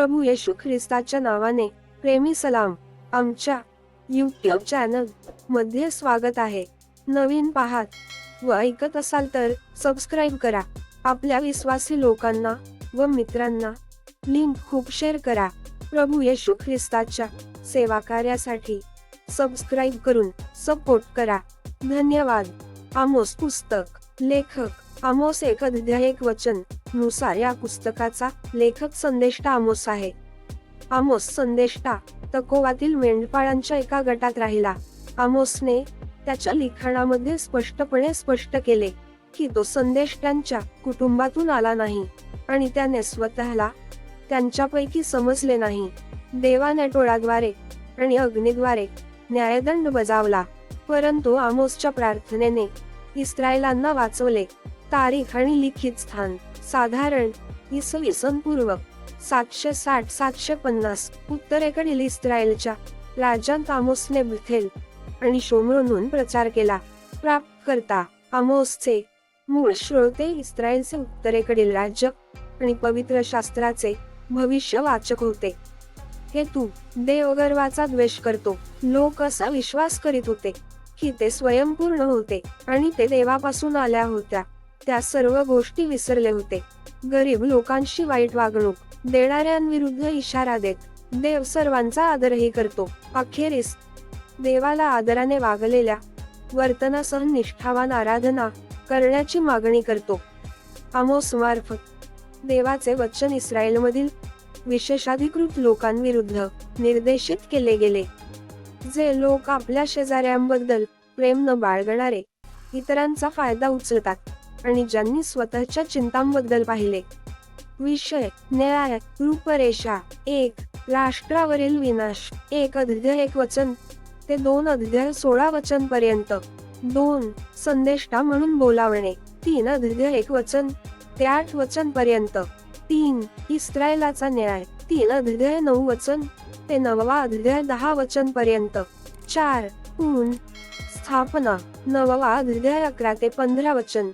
प्रभू येशू ख्रिस्ताच्या नावाने प्रेमी सलाम आमच्या यूट्यूब चॅनलमध्ये स्वागत आहे. नवीन पाहात व ऐकत असाल तर सबस्क्राईब करा. आपल्या विश्वासी लोकांना व मित्रांना लिंक खूप शेअर करा. प्रभू येशू ख्रिस्ताच्या सेवा कार्यासाठी सबस्क्राईब करून सपोर्ट करा. धन्यवाद. आमोस पुस्तक लेखक आमोस एक अध्याय एक वचन. नुसार या पुस्तकाचा लेखक संदेष्टा आमोस आहे. आमोस संदेष्टा तकोवातील मेंढपाळांच्या एका गटात राहिला. आमोसने त्याच्या लिखाणामध्ये स्पष्टपणे स्पष्ट केले की तो संदेष्टांच्या कुटुंबातून आला नाही आणि त्याने स्वतःला त्यांच्यापैकी समजले नाही. देवाने टोळाद्वारे आणि अग्निद्वारे न्यायदंड बजावला परंतु आमोसच्या प्रार्थनेने इस्रायलांना वाचवले. तारीख आणि लिखित स्थान साधारण इसवी सन पूर्व सातशे साठ सातशे पन्नास उत्तरेकडील इस्रायलच्या राजांत आमोसने बिथेल आणि शोमरोनहून प्रचार केला. प्राप्तकर्ता आमोसचे मूळ श्रोते इस्रायलचे उत्तरेकडील राज्य आणि पवित्र शास्त्राचे भविष्य वाचक होते. हे तू देवगर्वाचा द्वेष करतो. लोक असा विश्वास करीत होते की ते स्वयंपूर्ण होते आणि ते देवापासून आल्या होत्या. त्या सर्व गोष्टी विसरले होते. गरीब लोकांशी वाईट वागणूक देणाऱ्यांविरुद्ध इशारा देत देव सर्वांचा आदरही करतो. अखेरीस देवाला आदराने वागलेल्या वर्तनासह निष्ठावान आराधना करण्याची मागणी करतो. आमोस मार्फत देवाचे वचन इस्रायलमधील विशेषाधिकृत लोकांविरुद्ध निर्देशित केले गेले. जे लोक आपल्या शेजाऱ्यांबद्दल प्रेम न बाळगणारे इतरांचा फायदा उचलतात. आणि ज्यांनी स्वतःच्या चिंतांबद्दल पाहिले. विषय न्याय रूपरेषा एक राष्ट्रावरील विनाश एक अध्याय एक वचन ते दोन अध्याय सोळा वचन पर्यंत. दोन संदेष्टा म्हणून बोलावणे. तीन अध्याय एक वचन ते आठ वचन पर्यंत. तीन इस्रायलाचा न्याय. तीन अध्याय नऊ वचन ते नववा अध्याय दहा वचन पर्यंत. चार ऊन स्थापना. नववा अध्याय अकरा ते पंधरा वचन.